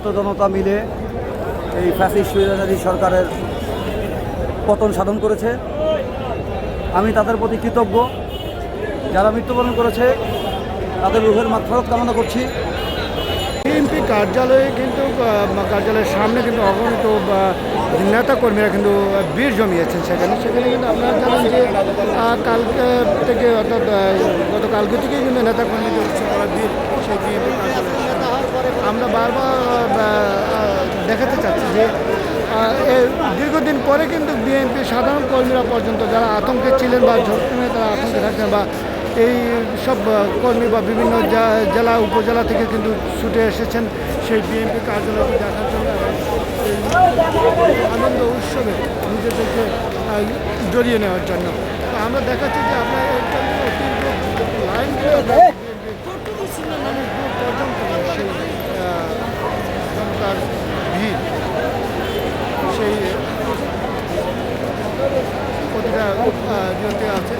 ছাত্র জনতা মিলে এই ফ্যাসিস্ট স্বৈরাচারী সরকারের পতন সাধন করেছে। আমি তাদের প্রতি কৃতজ্ঞ। যারা মৃত্যুবরণ করেছে, তাদের রুহের মাত্রারত কামনা করছি। বিএনপি কার্যালয়ে কিন্তু কার্যালয়ের সামনে কিন্তু অগণিত নেতা কর্মীরা কিন্তু বীর জমিয়েছেন সেখানে। সেখানে কিন্তু আপনারা জানেন যে কালকে থেকে অর্থাৎ গতকালকে থেকে কিন্তু নেতা কর্মীদের সেই বিএনপি কার্যালয়ে। আমরা বারবার দেখাতে চাচ্ছি যে দীর্ঘদিন পরে কিন্তু বিএনপি সাধারণ কর্মীরা পর্যন্ত যারা আতঙ্কে ছিলেন বা ঝটকানে তারা আতঙ্কে থাকতেন বা এই সব কর্মী বা বিভিন্ন জেলা, উপজেলা থেকে কিন্তু ছুটে এসেছেন সেই বিএনপি কার্যালয়কে দেখার জন্য আনন্দ উৎসবে নিজেদেরকে জড়িয়ে নেওয়ার জন্য। আমরা দেখাচ্ছি যে আমরা লাইন আহ, ইয়েতে আছে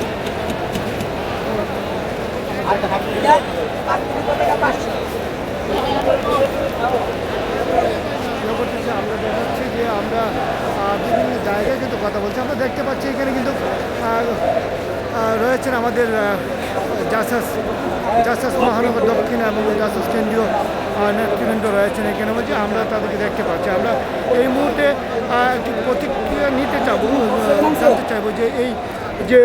আমরা দেখাচ্ছি যে আমরা বিভিন্ন জায়গায় কিন্তু কথা বলছি আমরা দেখতে পাচ্ছি এখানে কিন্তু রয়েছেন আমাদের জাসাস জাসাস মহানগর দক্ষিণ এবং জাসাস কেন্দ্রীয় নেতৃবৃন্দ রয়েছেন এখানে বলছি আমরা তাদেরকে দেখতে পাচ্ছি আমরা এই মুহূর্তে একটি প্রতিক্রিয়া নিতে চাবো। জানতে চাইব যে এই যে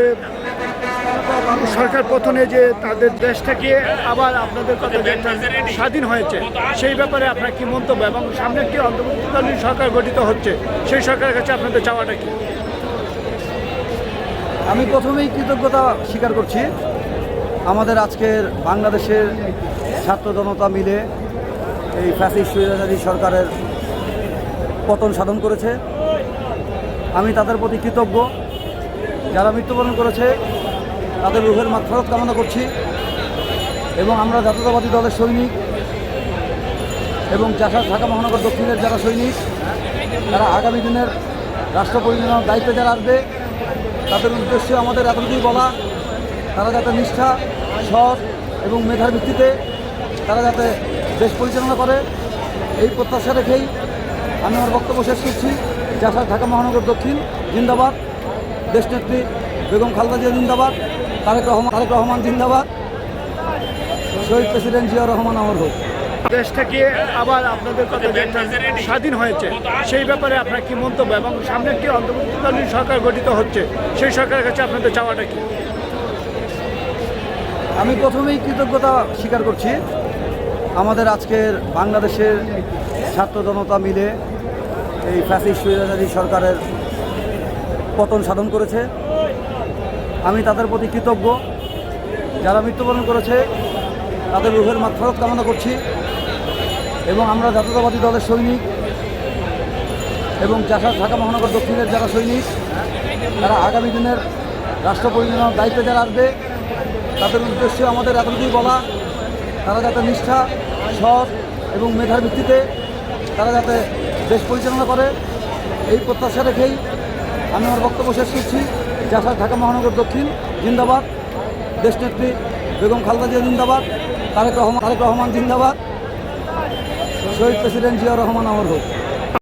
সরকার পতনে যে তাদের দেশটাকে আবার আপনাদের কথা স্বাধীন হয়েছে, সেই ব্যাপারে আপনার কি মন্তব্য? এবং সামনে একটি অন্তর্বর্তীকালীন সরকার গঠিত হচ্ছে, সেই সরকারের কাছে আপনাদের চাওয়াটা কি? আমি প্রথমেই কৃতজ্ঞতা স্বীকার করছি। আমাদের আজকের বাংলাদেশের ছাত্র জনতা মিলে এই ফ্যাসিস্ট সরকারের পতন সাধন করেছে। আমি তাদের প্রতি কৃতজ্ঞ। যারা মৃত্যুবরণ করেছে, তাদের রুহের মাত্রারত কামনা করছি। এবং আমরা জাতীয়তাবাদী দলের সৈনিক এবং ঢাকা মহানগর দক্ষিণের যারা সৈনিক, তারা আগামী দিনের রাষ্ট্র পরিচালনার দায়িত্বে যারা আসবে, তাদের উদ্দেশ্যে আমাদের এতটুকুই বলা, তারা যাতে নিষ্ঠা, সৎ এবং মেধার ভিত্তিতে তারা যাতে দেশ পরিচালনা করে, এই প্রত্যাশা রেখেই আমি আমার বক্তব্য শেষ করছি। জাসা ঢাকা মহানগর দক্ষিণ জিন্দাবাদ। দেশ দেশনেত্রী বেগম খালদা জিয়া জিন্দাবাদ তারেক রহমান তারেক রহমান জিন্দাবাদ। শহীদ প্রেসিডেন্ট জিয়া রহমান আমার হোক। দেশটাকে আবার আপনাদের কথা স্বাধীন হয়েছে সেই ব্যাপারে আপনার কি মন্তব্য এবং সামনে একটি অন্তর্বর্তীকালীন সরকার গঠিত হচ্ছে সেই সরকারের কাছে আপনাদের চাওয়াটা কি? আমি প্রথমেই কৃতজ্ঞতা স্বীকার করছি। আমাদের আজকের বাংলাদেশের ছাত্র জনতা মিলে এই ফ্যাসিস্ট স্বৈরাচারী সরকারের পতন সাধন করেছে। আমি তাদের প্রতি কৃতজ্ঞ। যারা মৃত্যুবরণ করেছে, তাদের রুহের মাত্রারত কামনা করছি এবং আমরা জাতীয়তাবাদী দলের সৈনিক এবং চাষা ঢাকা মহানগর দক্ষিণের যারা সৈনিক, তারা আগামী দিনের রাষ্ট্র পরিচালনার দায়িত্বে যারা আসবে, তাদের উদ্দেশ্যে আমাদের এতটুকুই বলা, তারা যাতে নিষ্ঠা, সৎ এবং মেধার ভিত্তিতে তারা যাতে দেশ পরিচালনা করে। এই প্রত্যাশা রেখেই আমি আমার বক্তব্য শেষ করছি। জাসা ঢাকা মহানগর দক্ষিণ, জিন্দাবাদ। দেশ দেশনেত্রী বেগম খালদা জিয়া জিন্দাবাদ। তারেক রহমান তারেক রহমান জিন্দাবাদ। শহীদ প্রেসিডেন্ট জিয়া রহমান আমার হোক।